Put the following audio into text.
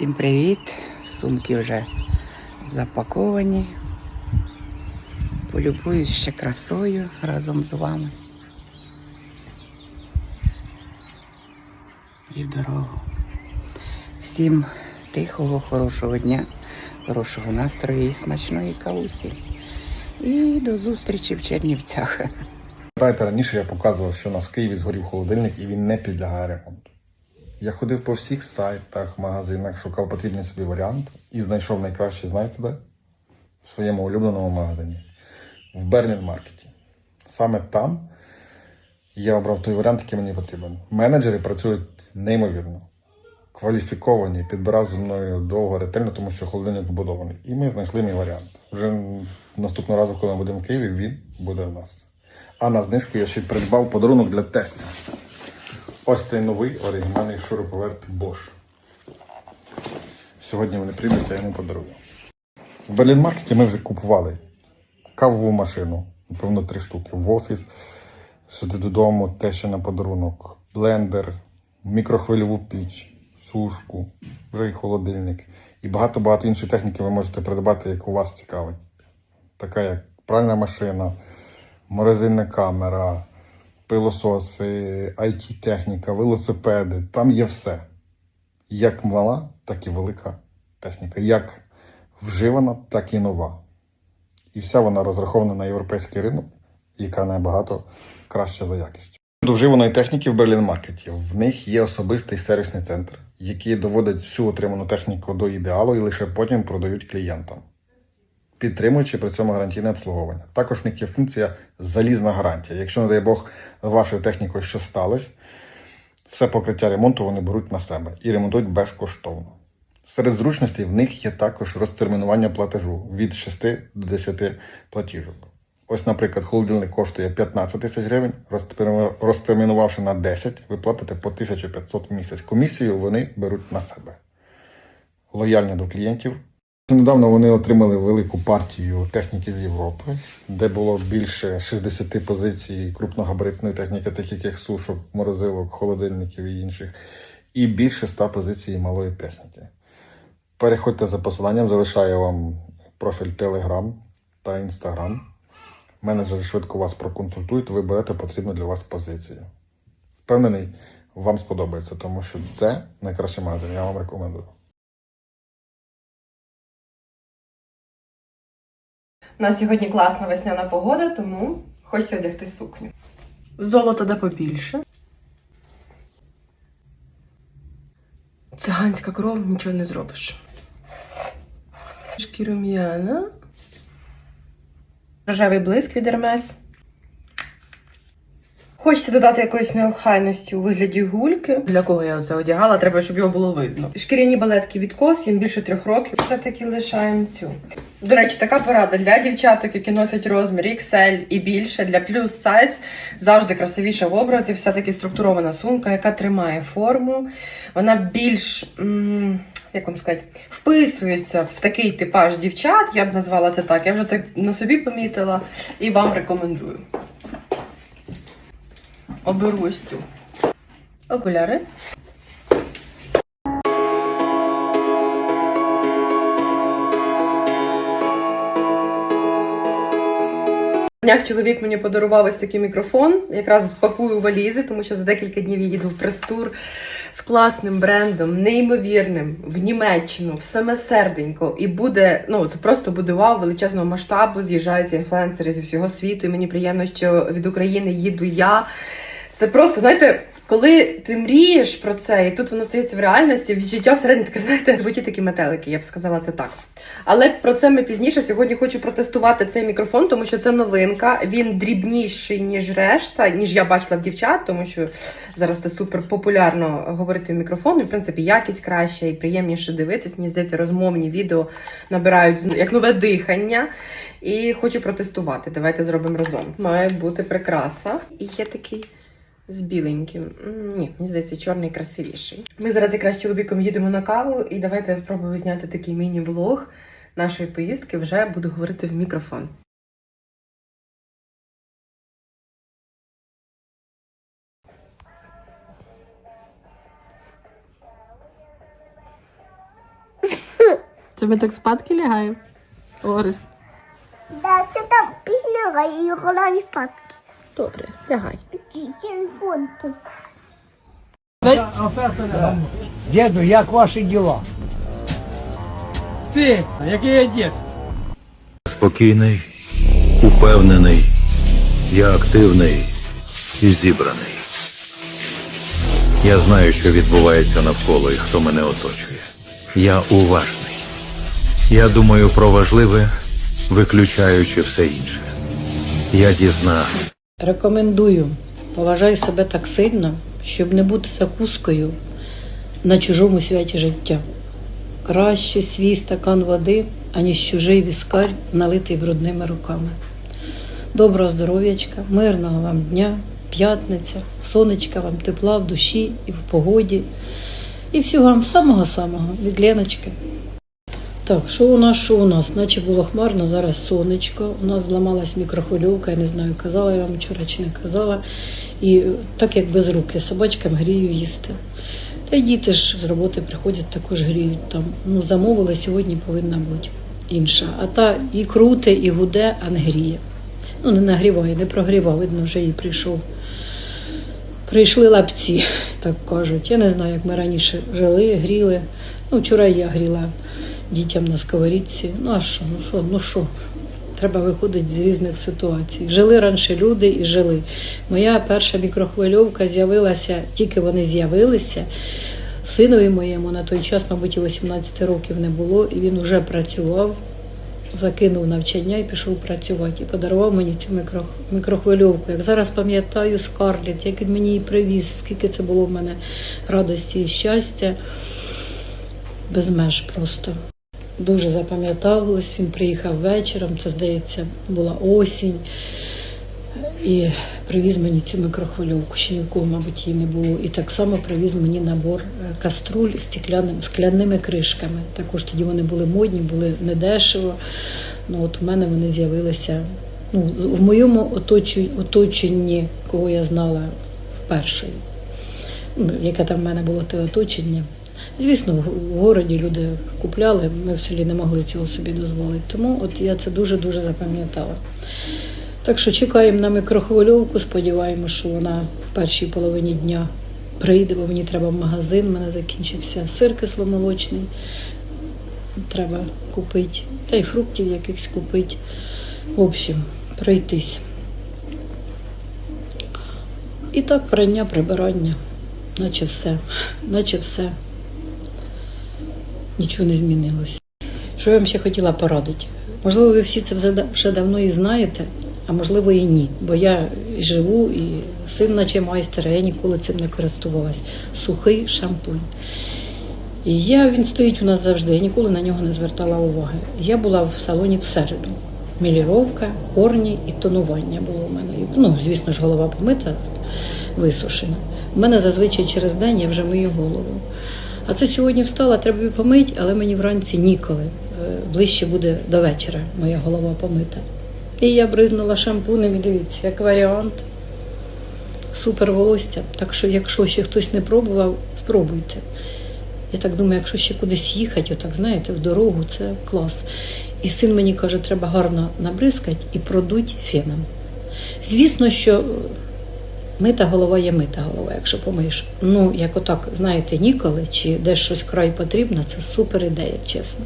Всім привіт! Сумки вже запаковані. Полюбуюсь ще красою разом з вами. І в дорогу. Всім тихого, хорошого дня, хорошого настрою і смачної кавусі. І до зустрічі в Чернівцях. Пам'ятаєте, раніше я показував, що у нас в Києві згорів холодильник і він не підлягає ремонту. Я ходив по всіх сайтах, магазинах, шукав потрібний собі варіант і знайшов найкращий, знаєте де? В своєму улюбленому магазині. В Берлін Маркеті. Саме там я обрав той варіант, який мені потрібен. Менеджери працюють неймовірно. Кваліфіковані, підбирав зі мною довго, ретельно, тому що холодильник вбудований. І ми знайшли мій варіант. Вже наступного разу, коли ми будемо в Києві, він буде в нас. А на знижку я ще придбав подарунок для тестя. Ось цей новий оригінальний шуруповерт Bosch. Сьогодні вони прийдуть, я йому подарую. В Берлін-маркеті ми вже купували кавову машину, напевно, три штуки. В офіс, сюди додому те ще на подарунок, блендер, мікрохвильову піч, сушку, вже і холодильник. І багато-багато іншої техніки ви можете придбати, як у вас цікавить. Така як пральна машина, морозильна камера, пилососи, IT-техніка, велосипеди. Там є все. Як мала, так і велика техніка. Як вживана, так і нова. І вся вона розрахована на європейський ринок, яка набагато краща за якістю. До вживаної техніки в Берлін-маркеті. В них є особистий сервісний центр, який доводить всю отриману техніку до ідеалу і лише потім продають клієнтам підтримуючи при цьому гарантійне обслуговування. Також в них є функція залізна гарантія. Якщо, не дай Бог, вашою технікою щось сталося, все покриття ремонту вони беруть на себе і ремонтують безкоштовно. Серед зручностей в них є також розтермінування платежу від 6 до 10 платіжок. Ось, наприклад, холодильник коштує 15 тисяч гривень, розтермінувавши на 10, ви платите по 1500 в місяць. Комісію вони беруть на себе. Лояльні до клієнтів, Недавно вони отримали велику партію техніки з Європи, де було більше 60 позицій крупногабаритної техніки, таких як сушок, морозилок, холодильників і інших, і більше 100 позицій малої техніки. Переходьте за посиланням, залишаю вам профіль Telegram та Instagram. Менеджери швидко вас проконсультують, ви берете потрібну для вас позицію. Впевнений, вам сподобається, тому що це найкращий магазин, я вам рекомендую. У нас сьогодні класна весняна погода, тому хочеться одягти сукню. Золото да побільше. Циганська кров, нічого не зробиш. Шкірум'яна. Рожевий блиск від Hermes. Хочеться додати якоїсь неохайності у вигляді гульки. Для кого я це одягала, треба, щоб його було видно. Шкіряні балетки від кос, їм більше трьох років. Все-таки лишаємо цю. До речі, така порада для дівчаток, які носять розмір XL і більше, для плюс сайз завжди красивіша в образі. Все-таки структурована сумка, яка тримає форму. Вона більш. м, Як вам сказати, вписується в такий типаж дівчат, я б назвала це так. Я вже це на собі помітила і вам рекомендую. Оберу ось цю. Окуляри. Днях чоловік мені подарував ось такий мікрофон. Якраз спакую валізи, тому що за декілька днів я їду в прес-тур з класним брендом, неймовірним, в Німеччину, в саме серденько. І буде, ну це просто буде вау величезного масштабу. З'їжджаються інфлюенсери зі всього світу. І мені приємно, що від України їду я. Це просто, знаєте, коли ти мрієш про це, і тут воно стається в реальності, відчуття всередині таке, знаєте, ті такі метелики, я б сказала це так. Але про це ми пізніше. Сьогодні хочу протестувати цей мікрофон, тому що це новинка. Він дрібніший, ніж решта, ніж я бачила в дівчат, тому що зараз це супер популярно говорити в мікрофон. І, в принципі, якість краща і приємніше дивитись. Мені здається, розмовні відео набирають як нове дихання. І хочу протестувати. Давайте зробимо разом. Має бути прикраса. І є такий з біленьким. Ні, мені здається, чорний красивіший. Ми зараз якраз з чоловіком їдемо на каву, і давайте я спробую зняти такий міні-влог нашої поїздки. Вже буду говорити в мікрофон. Це ми так спадки лягаємо? Орес. Да, це там пісня і грає спадки. Добре, лягай. Деду, як ваші діла? Ти, який я дід? Спокійний, упевнений, я активний і зібраний. Я знаю, що відбувається навколо і хто мене оточує. Я уважний. Я думаю про важливе, виключаючи все інше. Я дізна. Рекомендую. Поважай себе так сильно, щоб не бути закускою на чужому святі життя. Краще свій стакан води, аніж чужий віскарь, налитий брудними руками. Доброго здоров'ячка, мирного вам дня, п'ятниця, сонечка вам тепла в душі і в погоді. І всього вам самого-самого від Леночки. Так, що у нас, що у нас? Наче було хмарно, зараз сонечко. У нас зламалась мікрохвильовка, я не знаю, казала я вам вчора чи не казала. І так як без руки, собачкам грію їсти. Та й діти ж з роботи приходять, також гріють там. Ну, замовили, сьогодні повинна бути інша. А та і круте, і гуде, а не гріє. Ну, не нагріває, не прогрівав, видно, вже і прийшов. Прийшли лапці, так кажуть. Я не знаю, як ми раніше жили, гріли. Ну, вчора я гріла дітям на сковорідці. Ну а що, ну що, ну що? Треба виходити з різних ситуацій. Жили раніше люди і жили. Моя перша мікрохвильовка з'явилася, тільки вони з'явилися. Синові моєму на той час, мабуть, і 18 років не було, і він вже працював, закинув навчання і пішов працювати. І подарував мені цю мікрохвильовку. Як зараз пам'ятаю Скарлет, як він мені її привіз, скільки це було в мене радості і щастя, без меж просто. Дуже запам'яталось. Він приїхав вечором, це здається, була осінь. І привіз мені цю мікрохвильовку. Ще ні в кого, мабуть, її не було. І так само привіз мені набор е, каструль з скляними кришками. Також тоді вони були модні, були недешево. Ну от в мене вони з'явилися ну, в моєму оточенні, кого я знала вперше. Ну, яке там в мене було те оточення. Звісно, в городі люди купляли, ми в селі не могли цього собі дозволити. Тому от я це дуже-дуже запам'ятала. Так що чекаємо на мікрохвильовку, сподіваємося, що вона в першій половині дня прийде, бо мені треба в магазин, в мене закінчився сир кисломолочний. Треба купити, та й фруктів якихось купити. В общем, пройтись. І так прання, прибирання, наче все, наче все. Нічого не змінилось. Що я вам ще хотіла порадити? Можливо, ви всі це вже давно і знаєте, а можливо і ні. Бо я живу, і син наче майстер, я ніколи цим не користувалась. Сухий шампунь. І я, він стоїть у нас завжди, я ніколи на нього не звертала уваги. Я була в салоні в середу. Міліровка, корні і тонування було у мене. Ну, звісно ж, голова помита, висушена. У мене зазвичай через день я вже мию голову. А це сьогодні встала, треба помити, але мені вранці ніколи. Е, Ближче буде до вечора моя голова помита. І я бризнула шампунем і дивіться, як варіант. Супер волосся. Так що, якщо ще хтось не пробував, спробуйте. Я так думаю, якщо ще кудись їхати, отак, знаєте, в дорогу, це клас. І син мені каже, треба гарно набризкати і продуть феном. Звісно, що мита голова є мита голова, якщо помиєш. Ну, як отак, знаєте, ніколи, чи десь щось край потрібно, це супер ідея, чесно.